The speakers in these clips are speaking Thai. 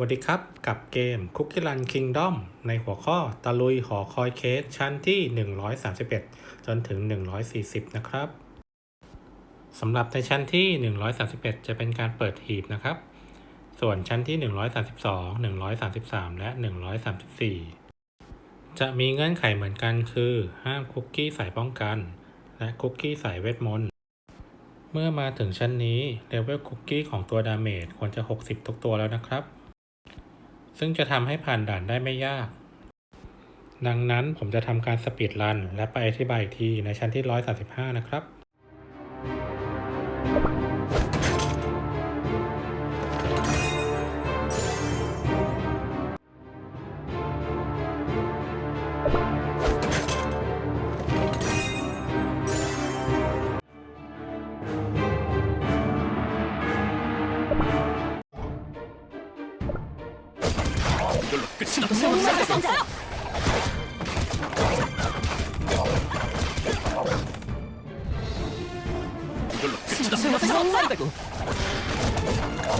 วัสดีครับ กับเกม Cookie Run Kingdom ในหัวข้อตะลุยหอคอยเคสชั้นที่ 131 จนถึง 140 นะครับสำหรับในชั้นที่ 131 จะเป็นการเปิดหีบนะครับ ส่วนชั้นที่ 132 133 และ 134 จะมีเงื่อนไขเหมือนกันคือ ห้ามคุกกี้สายป้องกัน และคุกกี้สายเวทมนต์เมื่อมาถึงชั้นนี้เลเวลคุกกี้ของตัวดาเมจควรจะ 60 ทุกตัวแล้วนะครับ ซึ่งจะทำให้ผ่านด่านได้ไม่ยาก ดังนั้นผมจะทำการสปีดรัน และไปอธิบายอีกทีในชั้นที่ 135 นะครับ이걸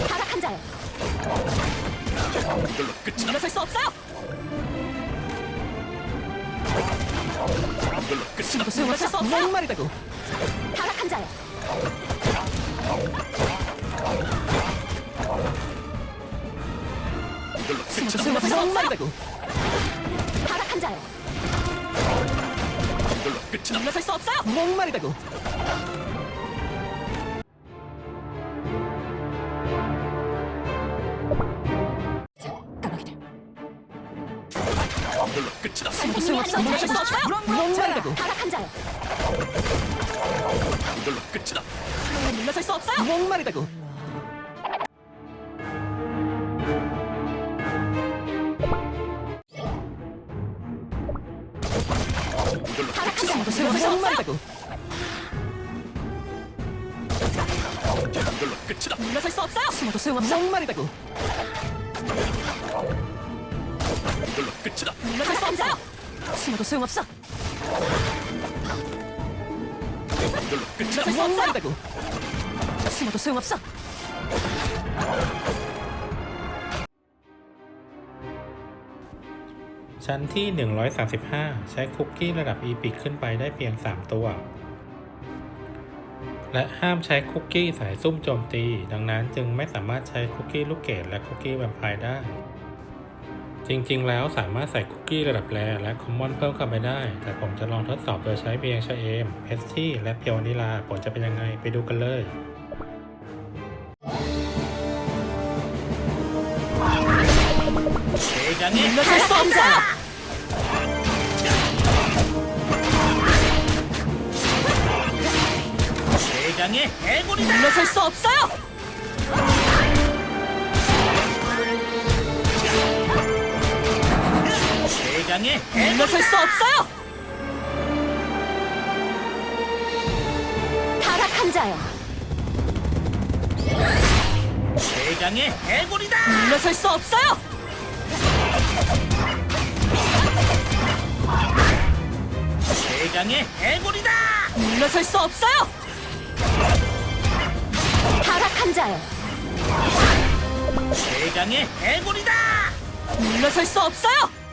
타락한 자요 이걸로 끝이다. 물러설 수 없어요 이걸로 끝이다. 물러설 수 없어요 되고 타락한 자요 이걸로 끝이다. 되고 타락한 자요 이걸로 끝이다. 물러설 수 없어요 되고 물러설 수 없어요 되고 타락한 자요 이걸로 끝이다. 물러설 수 없어요 되고. 이걸로 타락한 자요 목말이 되고. 이걸로 끝이다. 물러설 수 없어요 숨어도 소용없어 되고 숨어도 소용없어 이걸로 끝이다. 목말이 되고 숨어도 소용없어ชั้นที่ 135 ใช้คุกกี้ระดับอีพิกขึ้นไปได้เพียง 3 ตัว และห้ามใช้คุกกี้สายซุ่มโจมตี ดังนั้นจึงไม่สามารถใช้คุกกี้ลูกเกดและคุกกี้แวมไพร์ได้ จริงๆ แล้วสามารถใส่คุกกี้ระดับแรและคอมมอนเพิ่มเข้าไปได้ แต่ผมจะลองทดสอบโดยใช้เบียงชาเอมเพสตี้และเพียวนิลาผลจะเป็นยังไงไปดูกันเลยがみんなで飛んだ手がね英語にみんなで飛ん 대장의 물러설 수 없어요 타락한 자요 대장의 해골이다. 물러설 수 없어요 대장의 해골이다. 물러설 수 없어요 타락한 자요 대장의 해골이다. 물러설 수 없어요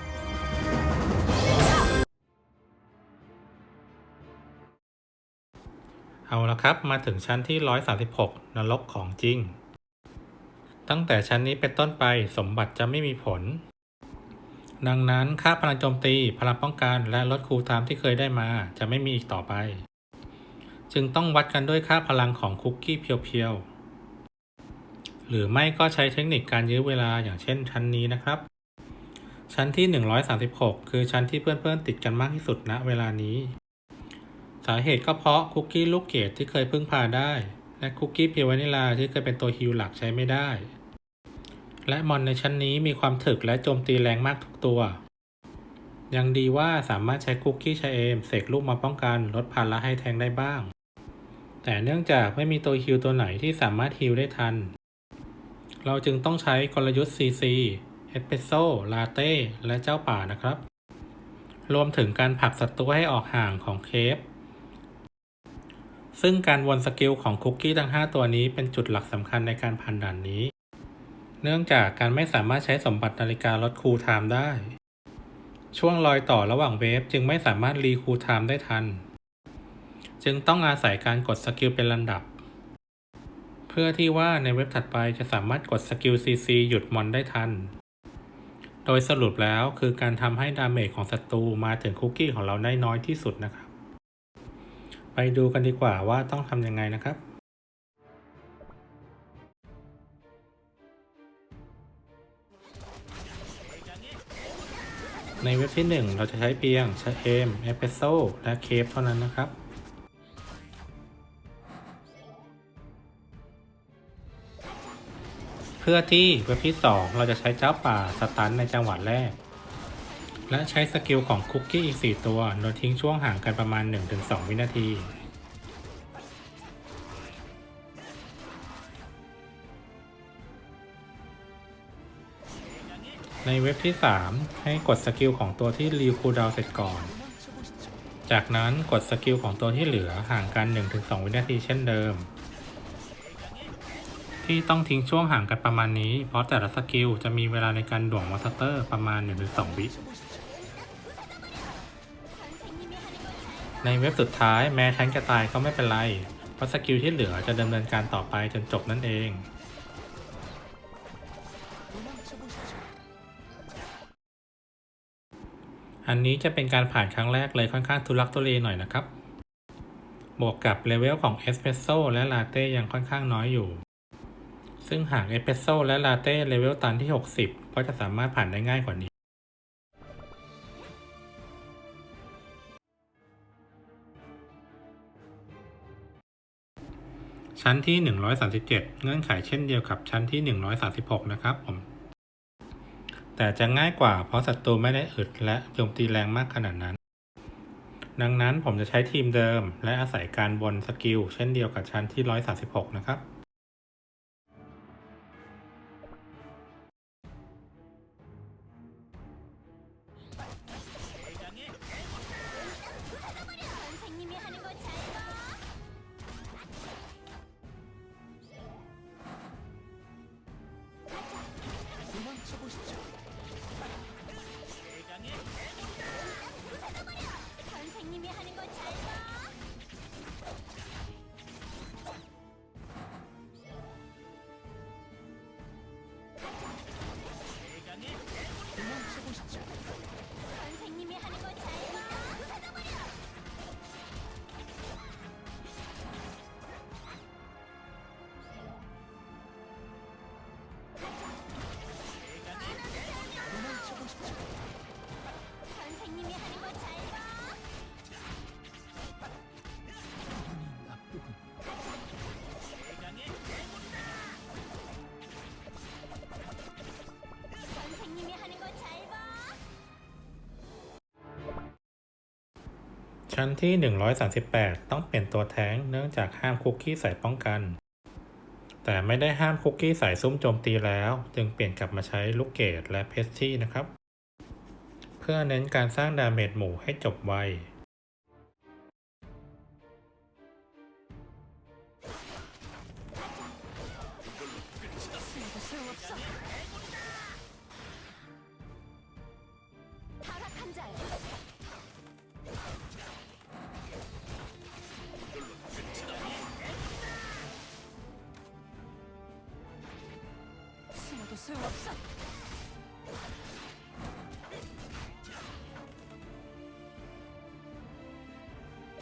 เอาละครับ มาถึงชั้นที่ 136 นรกของจริง ตั้งแต่ชั้นนี้เป็นต้นไปสมบัติจะไม่มีผล ดังนั้นค่าพลังโจมตี พลังป้องกันและลดคูลไทม์ที่เคยได้มาจะไม่มีอีกต่อไป จึงต้องวัดกันด้วยค่าพลังของคุกกี้เพียวๆ หรือไม่ก็ใช้เทคนิคการยื้อเวลาอย่างเช่นชั้นนี้นะครับ ชั้นที่ 136 คือชั้นที่เพื่อนๆติดกันมากที่สุดณเวลานี้ สาเหตุก็เพราะคุกกี้ลูกเกดที่เคยพึ่งพาได้ และคุกกี้เพียววานิลาที่เคยเป็นตัวฮิลหลักใช้ไม่ได้ และมอนในชั้นนี้มีความถึกและโจมตีแรงมากทุกตัว ยังดีว่าสามารถใช้คุกกี้ชาเอมเสกลูกมาป้องกันลดภาระให้แทงได้บ้าง แต่เนื่องจากไม่มีตัวฮิลตัวไหนที่สามารถฮิลได้ทัน เราจึงต้องใช้กลยุทธ์ CC เอสเปรสโซ่ลาเต้และเจ้าป่านะครับ รวมถึงการผลักศัตรูให้ออกห่างของเคฟ ซึ่งการวนสกิลของคุกกี้ทั้ง 5 ตัวนี้เป็นจุดหลักสำคัญในการผ่านด่านนี้ เนื่องจากการไม่สามารถใช้สมบัตินาฬิกาลดคูลไทม์ได้ ช่วงรอยต่อระหว่างเวฟจึงไม่สามารถรีคูลไทม์ได้ทัน จึงต้องอาศัยการกดสกิลเป็นลำดับ เพื่อที่ว่าในเว็บถัดไปจะสามารถกดสกิล CC หยุดมอนได้ทัน โดยสรุปแล้วคือการทำให้ดาเมจของศัตรูมาถึงคุกกี้ของเราได้น้อยที่สุดนะครับ ไปดูกันดีกว่าว่าต้องทำยังไงนะครับในเว็บที่ 1 เราจะใช้เพียงชาเอมเอสเปรสโซและเคฟเท่านั้นนะครับ เพื่อที่เว็บที่ 2 เราจะใช้เจ้าป่าสตันในจังหวะแรก และใช้สกิลของคุกกี้อีก 4 ตัวโดยทิ้งช่วงห่างกันประมาณ 1-2 วินาที ในเว็บที่ 3 ให้กดสกิลของตัวที่รีคูดาวเสร็จก่อน จากนั้นกดสกิลของตัวที่เหลือห่างกัน 1-2 วินาทีเช่นเดิม ที่ต้องทิ้งช่วงห่างกันประมาณนี้ เพราะแต่ละสกิลจะมีเวลาในการด่วงมอนสเตอร์ประมาณ 1-2 วิ ในเว็บสุดท้ายแม้แทงจะตายก็ไม่เป็นไร เพราะสกิลที่เหลือจะดำเนินการต่อไปจนจบนั่นเอง อันนี้จะเป็นการผ่านครั้งแรกเลยค่อนข้างทุลักทุเลหน่อยนะครับ บวกกับเลเวลของเอสเปรสโซ่และลาเต้ยังค่อนข้างน้อยอยู่ ซึ่งหากเอสเปรสโซ่และลาเต้เลเวลตันที่ 60 ก็จะสามารถผ่านได้ง่ายกว่านี้ ชั้นที่ 137 เงื่อนไขเช่นเดียวกับชั้นที่ 136 นะครับผม แต่จะง่ายกว่าเพราะศัตรูไม่ได้อึดและโจมตีแรงมากขนาดนั้น ดังนั้นผมจะใช้ทีมเดิม และอาศัยการวนสกิลเช่นเดียวกับชั้นที่ 136 นะครับ ชั้นที่ 138 ต้องเปลี่ยนตัวแท้งเนื่องจากห้ามคุกกี้ใส่ป้องกัน แต่ไม่ได้ห้ามคุกกี้ใส่ซุ้มโจมตีแล้ว จึงเปลี่ยนกลับมาใช้ลูกเกดและเพสที่นะครับ เพื่อเน้นการสร้างดาเมจหมู่ให้จบไว 소용없어.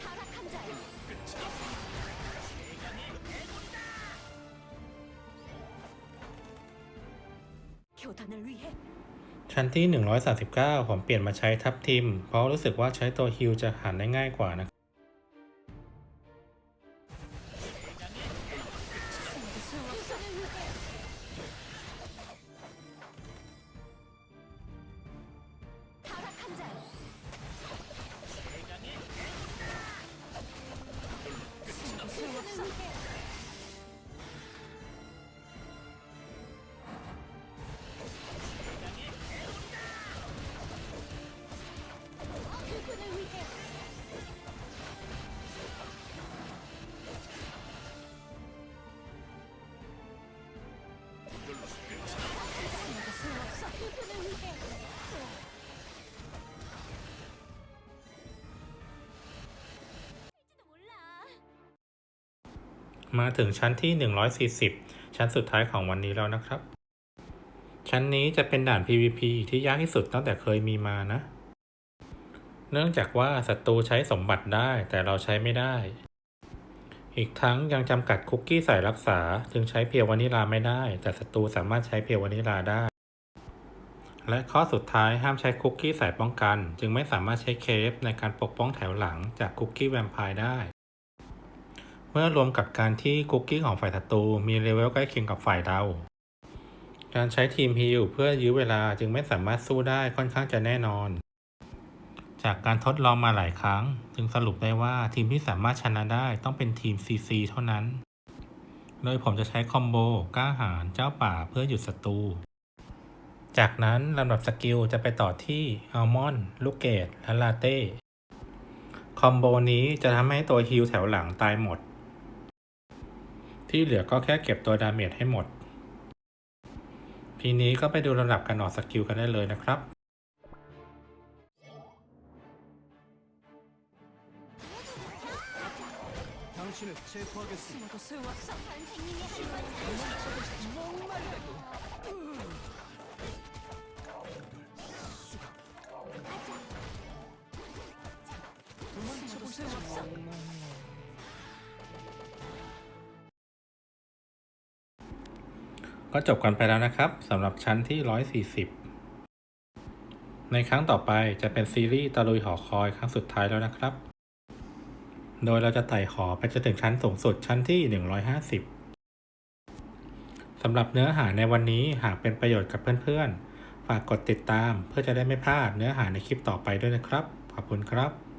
타락한 자여. 교단을 위해 ชั้นที่ 139 ผมเปลี่ยนมาใช้ทับทิม เพราะรู้สึกว่าใช้ตัวฮิลจะหันได้ง่ายกว่านะครับ มาถึงชั้นที่ 140 ชั้นสุดท้ายของวันนี้แล้วนะครับ ชั้นนี้จะเป็นด่าน PVP ที่ยากที่สุดตั้งแต่เคยมีมานะ เนื่องจากว่าศัตรูใช้สมบัติได้แต่เราใช้ไม่ได้ อีกทั้งยังจำกัดคุกกี้ใส่รักษา จึงใช้เพียววานิลาไม่ได้ แต่ศัตรูสามารถใช้เพียววานิลาได้ และข้อสุดท้ายห้ามใช้คุกกี้ใส่ป้องกัน จึงไม่สามารถใช้เคฟในการปกป้องแถวหลังจากคุกกี้แวมไพร์ได้ เมื่อรวมกับการที่คุกกี้ของฝ่ายศัตรูมีเลเวลใกล้เคียงกับฝ่ายเรา การใช้ทีมฮิลเพื่อยื้อเวลาจึงไม่สามารถสู้ได้ค่อนข้างจะแน่นอน จากการทดลองมาหลายครั้ง จึงสรุปได้ว่าทีมที่สามารถชนะได้ต้องเป็นทีม CC เท่านั้น โดยผมจะใช้คอมโบกล้าหาญเจ้าป่าเพื่อหยุดศัตรู จากนั้นลำดับสกิลจะไปต่อที่อัลมอนด์ลูกเกดและลาเต้ คอมโบนี้จะทำให้ตัวฮิลแถวหลังตายหมด ที่เหลือก็แค่เก็บตัวดาเมจให้หมด ทีนี้ก็ไปดูลำดับการออกสกิลกันได้เลยนะครับ 당신을 체포하겠습니다. ก็จบกันไปแล้วนะครับสำหรับชั้นที่ 140 ในครั้งต่อไปจะเป็นซีรีส์ตะลุยหอคอยครั้งสุดท้ายแล้วนะครับ โดยเราจะไต่ขอไปจนถึงชั้นสูงสุดชั้นที่ 150 สำหรับเนื้อหาในวันนี้หากเป็นประโยชน์กับเพื่อนๆ ฝากกดติดตามเพื่อจะได้ไม่พลาดเนื้อหาในคลิปต่อไปด้วยนะครับ ขอบคุณครับ